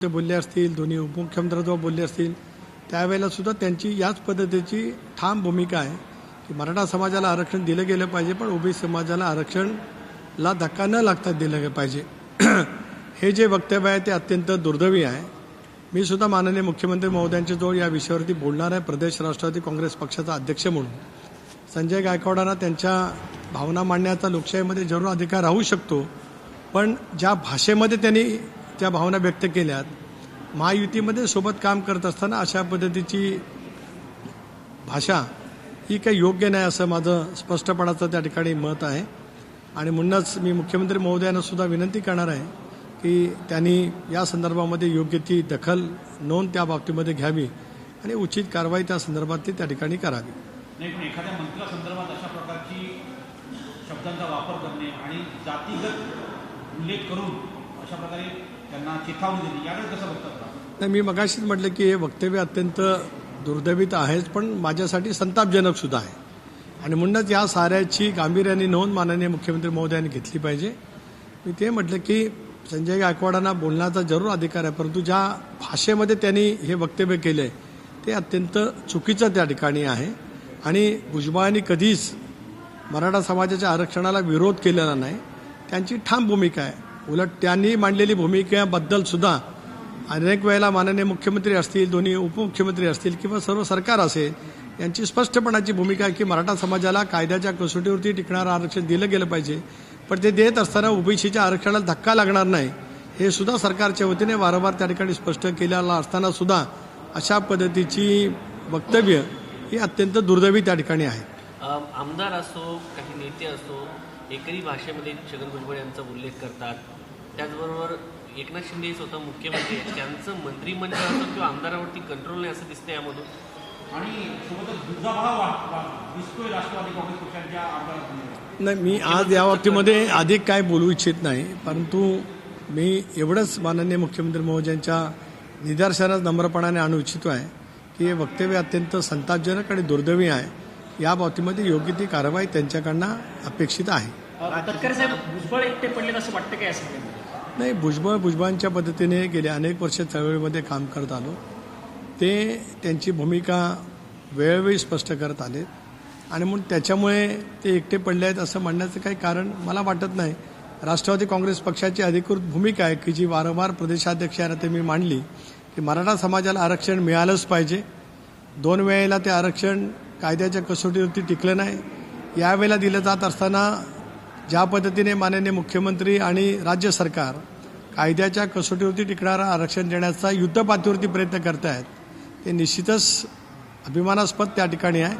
ते बोलले असतील दोन्ही उपमुख्यमंत्री जेव्हा बोलले असतील त्यावेळेला सुद्धा त्यांची याच पद्धतीची ठाम भूमिका आहे की मराठा समाजाला आरक्षण दिलं गेलं पाहिजे पण ओबीसी समाजाला आरक्षणला धक्का न लागता दिलं पाहिजे. हे जे वक्तव्य आहे ते अत्यंत दुर्दैवी आहे. मी सुद्धा माननीय मुख्यमंत्री महोदयांच्या जवळ या विषयावरती बोलणार आहे प्रदेश राष्ट्रवादी काँग्रेस पक्षाचा अध्यक्ष म्हणून. संजय गायकवाडांना त्यांच्या भावना मांडण्याचा लोकशाहीमध्ये जरूर अधिकार राहू शकतो पण ज्या भाषेमध्ये त्यांनी त्या भावना व्यक्त केल्यात. महायुतीमध्ये सोबत काम करत असताना अशा पद्धतीची भाषा ही काही योग्य नाही असं माझं स्पष्टपणाचं त्या ठिकाणी मत आहे. आणि म्हणूनच मी मुख्यमंत्री महोदयांना सुद्धा विनंती करणार आहे की त्यांनी या संदर्भामध्ये योग्य ती दखल नोंद त्या बाबतीमध्ये घ्यावी आणि उचित कारवाई त्या संदर्भातली त्या ठिकाणी करावी. नाही एखाद्या अशा प्रकारची शब्दांचा वापर करणे आणि जातीगत उल्लेख करून अशा प्रकारे त्यांना चिथावणी दिली. याकडे कसं बघतात नाही मी मगाशीच म्हटलं की हे वक्तव्य अत्यंत दुर्दैवित आहेच पण माझ्यासाठी संतापजनक सुद्धा आहे. आणि म्हणूनच या साऱ्याची गांभीर्याने नोंद माननीय मुख्यमंत्री महोदयांनी घेतली पाहिजे. मी ते म्हटलं की संजय गायकवाडांना बोलण्याचा जरूर अधिकार आहे परंतु ज्या भाषेमध्ये त्यांनी हे वक्तव्य केलं आहे ते अत्यंत चुकीचं त्या ठिकाणी आहे. आणि भुजबळांनी कधीच मराठा समाजाच्या आरक्षणाला विरोध केलेला नाही. त्यांची ठाम भूमिका आहे. उलट त्यांनी मांडलेली भूमिकेबद्दल सुद्धा अनेक वेळेला माननीय मुख्यमंत्री असतील दोन्ही उपमुख्यमंत्री असतील किंवा सर्व सरकार असेल यांची स्पष्टपणाची भूमिका की मराठा समाजाला कायद्याच्या कसोटीवरती टिकणारं आरक्षण दिलं गेलं पाहिजे. पण ते देत असताना ओबीसीच्या आरक्षणाला धक्का लागणार नाही हे सुद्धा सरकारच्या वतीने वारंवार त्या ठिकाणी स्पष्ट केलेलं असताना सुद्धा अशा पद्धतीची वक्तव्य ही अत्यंत दुर्दैवी त्या ठिकाणी आहे. आमदार असो काही नेते असो एकरी भाषेमध्ये छगन भुजबळ यांचा उल्लेख करतात. त्याचबरोबर एकनाथ शिंदे हे स्वतः मुख्यमंत्री आहेत. त्यांचं मंत्रिमंडळ असो किंवा आमदारावरती कंट्रोल नाही असं दिसतंय यामधून. आणि सोबतच दुजाभाव वा- वा- दिसतोय राष्ट्रवादी काँग्रेस पक्षाच्या नाही मी आज या बाबतीमध्ये अधिक काय बोलू इच्छित नाही. परंतु मी एवढंच माननीय मुख्यमंत्री महोदयांच्या निदर्शनास नम्रपणाने आणू इच्छितो आहे की हे वक्तव्य अत्यंत संतापजनक आणि दुर्दैवी आहे. या बाबतीमध्ये योग्य ती कारवाई त्यांच्याकडनं अपेक्षित आहे. तटकरे साहेब भुजबळ एकटे पडलेत असं वाटतं काय असं नाही भुजबळ भुजबळांच्या पद्धतीने गेल्या अनेक वर्ष चळवळीमध्ये काम करत आलो. ते त्यांची भूमिका वेळोवेळी स्पष्ट करत आले. आणि म्हणून त्याच्यामुळे ते एकटे पडले आहेत असं म्हणण्याचं काही कारण मला वाटत नाही. राष्ट्रवादी काँग्रेस पक्षाची अधिकृत भूमिका आहे की जी वारंवार प्रदेशाध्यक्षांना ते मी मांडली की मराठा समाजाला आरक्षण मिळालंच पाहिजे. दोन वेळेला ते आरक्षण कायद्याच्या कसोटीवरती टिकलं नाही. यावेळेला दिलं जात असताना ज्या पद्धतीने माननीय मुख्यमंत्री आणि राज्य सरकार कायद्याच्या कसोटीवरती टिकणारं आरक्षण देण्याचा युद्धपातळीवरती प्रयत्न करत आहेत ते निश्चितच अभिमानास्पद त्या ठिकाणी आहे.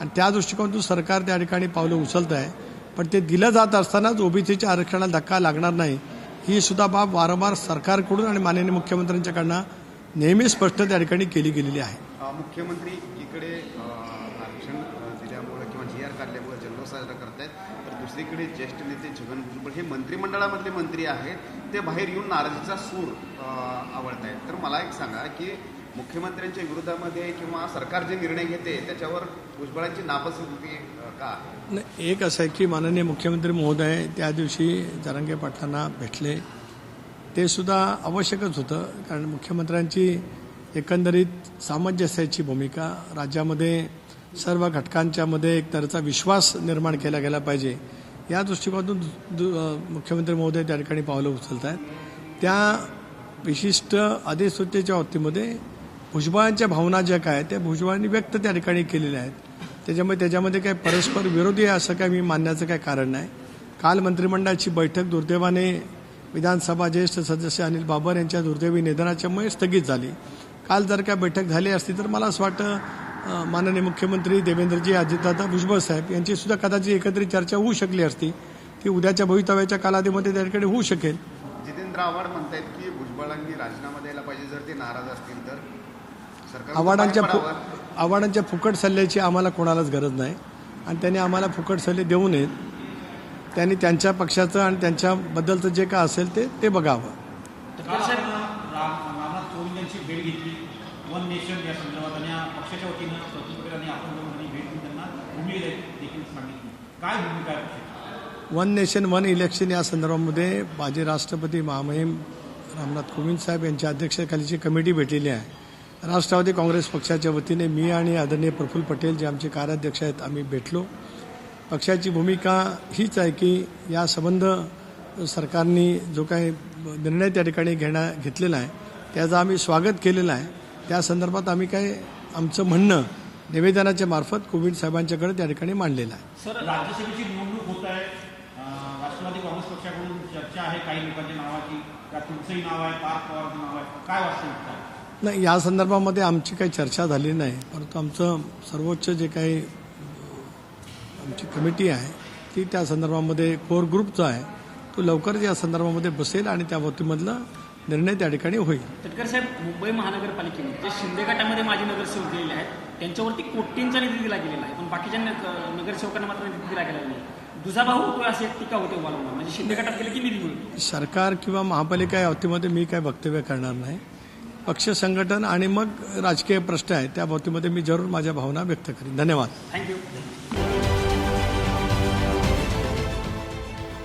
आणि त्या दृष्टिकोनातून सरकार त्या ठिकाणी पावलं उचलत आहे पण ते दिलं जात असतानाच ओबीसीच्या आरक्षणाला धक्का लागणार नाही ही सुद्धा बाब वारंवार सरकारकडून आणि माननीय मुख्यमंत्र्यांच्याकडनं नेहमी स्पष्ट त्या ठिकाणी केली गेलेली आहे. मुख्यमंत्री इकडे अ, आरक्षण अ, दिल्यामुळे किंवा जी आर काढल्यामुळे जल्लोष साजरा करतायत. तर दुसरीकडे ज्येष्ठ नेते छगन भुजबळ हे मंत्रिमंडळामधले मंत्री आहेत. ते बाहेर येऊन नाराजीचा सूर आवडत आवळतायत. तर मला एक सांगा की मुख्यमंत्र्यांच्या विरोधामध्ये किंवा सरकार जे निर्णय घेते त्याच्यावर भुजबळांची नापसंती का नाही, एक असं आहे की माननीय मुख्यमंत्री महोदय त्या दिवशी जरांगे पाटलांना भेटले. ते सुद्धा आवश्यकच होतं कारण मुख्यमंत्र्यांची एकंदरीत सामंजस्याची भूमिका राज्यामध्ये सर्व घटकांच्यामध्ये एक तरचा विश्वास निर्माण केला गेला पाहिजे. या दृष्टिकोनातून दु- दु- मुख्यमंत्री महोदय त्या ठिकाणी पावलं उचलत आहेत त्या विशिष्ट अधिसूचनेच्या बाबतीमध्ये भुजबळांच्या भावना ज्या काय त्या भुजबळांनी व्यक्त त्या ठिकाणी केलेल्या आहेत. त्याच्यामुळे त्याच्यामध्ये काही परस्पर विरोधी आहे असं काय मी मानण्याचं काही कारण नाही. काल मंत्रिमंडळाची बैठक दुर्दैवाने विधानसभा ज्येष्ठ सदस्य अनिल बाबर यांच्या दुर्दैवी निधनाच्यामुळे स्थगित झाली. काल जर का बैठक झाली असती तर मला असं वाटतं माननीय मुख्यमंत्री देवेंद्रजी अजितदादा भुजबळ साहेब यांची सुद्धा कदाचित एकत्रित चर्चा होऊ शकली असती. ती उद्याच्या भवितव्याच्या कालावधीमध्ये त्या ठिकाणी होऊ शकेल. जितेंद्र आव्हाड म्हणतायत की भुजबळांनी राजीनामा द्यायला पाहिजे जर ते नाराज असतील तर. आव्हाडांच्या फु आव्हाडांच्या फुकट सल्ल्याची आम्हाला कोणालाच गरज नाही. आणि त्यांनी आम्हाला फुकट सल्ले देऊ नयेत. त्यांनी त्यांच्या पक्षाचं आणि त्यांच्याबद्दलचं जे काय असेल ते ते बघावं. रामनाथ कोविंद यांची भेट घेतली. वन नेशन या संदर्भात पक्षाच्या वतीनं स्वतंत्र आपण भेट घेऊन त्यांना भूमिका देखील सांगितली काय भूमिका आहे वन नेशन वन इलेक्शन या संदर्भामध्ये माजी राष्ट्रपती महामहिम रामनाथ कोविंद साहेब यांच्या अध्यक्षतेखालीची कमिटी भेटलेली आहे. राष्ट्रवादी काँग्रेस पक्षाच्या वतीने मी आणि आदरणीय प्रफुल्ल पटेल जे आमचे कार्याध्यक्ष आहेत आम्ही भेटलो. पक्षाची भूमिका हीच आहे की या संबंध सरकारने जो काही निर्णय त्या ठिकाणी घेण्या घेतलेला आहे त्याचं आम्ही स्वागत केलेलं आहे. त्या संदर्भात आम्ही काय आमचं म्हणणं निवेदनाच्या मार्फत कोविंद साहेबांच्याकडे त्या ठिकाणी मांडलेलं आहे. सर राज्यसभेची निवडणूक होत आहे. राष्ट्रवादी काँग्रेस पक्षाकडून चर्चा आहे काही लोकांच्या नावाची. तुमचंही नाव आहे पवारचं नाव आहे? काय आहे? नाही या संदर्भामध्ये आमची काही चर्चा झाली नाही परंतु आमचं सर्वोच्च जे काही आमची कमिटी आहे ती त्या संदर्भामध्ये कोर ग्रुप जो आहे. तो लवकरच या संदर्भामध्ये बसेल आणि त्या बाबतीमधला निर्णय त्या ठिकाणी होईल. तटकर साहेब मुंबई महानगरपालिकेने जे शिंदे गटामध्ये माजी नगरसेवक दिलेले आहेत त्यांच्यावरती कोटींचा निधी दिला गेलेला आहे पण बाकीच्या नग- नगरसेवकांना मात्र निधी दिला गेलेला नाही. दुजा भाऊ होतोय अशी एक टीका होते वारंवार. म्हणजे शिंदे गटात गेले की निधी मिळतो? सरकार किंवा महापालिका या बाबतीमध्ये मी काय वक्तव्य करणार नाही. पक्ष संघटन आणि मग राजकीय प्रश्न आहे त्या बाबतीमध्ये मी जरूर माझ्या भावना व्यक्त करेन. धन्यवाद. थँक्यू